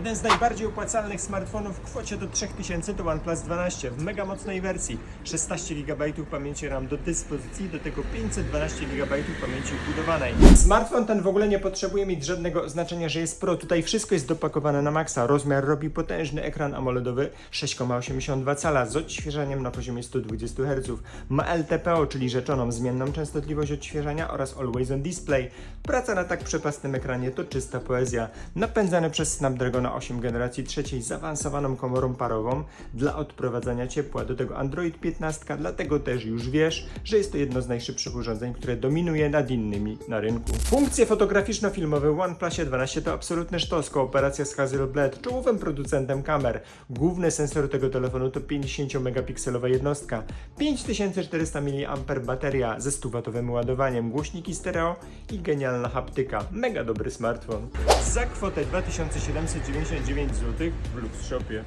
Jeden z najbardziej opłacalnych smartfonów w kwocie do 3000 to OnePlus 12 w mega mocnej wersji. 16 GB pamięci RAM do dyspozycji, do tego 512 GB pamięci wbudowanej. Smartfon ten w ogóle nie potrzebuje mieć żadnego oznaczenia, że jest Pro. Tutaj wszystko jest dopakowane na maksa. Rozmiar robi potężny ekran AMOLEDowy 6,82 cala z odświeżaniem na poziomie 120 Hz. Ma LTPO, czyli rzeczoną zmienną częstotliwość odświeżania oraz Always On Display. Praca na tak przepastnym ekranie to czysta poezja. Napędzany przez Snapdragona 8 generacji trzeciej zaawansowaną komorą parową dla odprowadzania ciepła. Do tego Android 15, dlatego też już wiesz, że jest to jedno z najszybszych urządzeń, które dominuje nad innymi na rynku. Funkcje fotograficzno-filmowe w OnePlusie 12 to absolutny sztos, kooperacja z Hasselblad, czołowym producentem kamer. Główny sensor tego telefonu to 50-megapikselowa jednostka, 5400 mAh bateria ze 100W ładowaniem, głośniki stereo i genialna haptyka. Mega dobry smartfon. Za kwotę 2799 zł w Lux Shopie.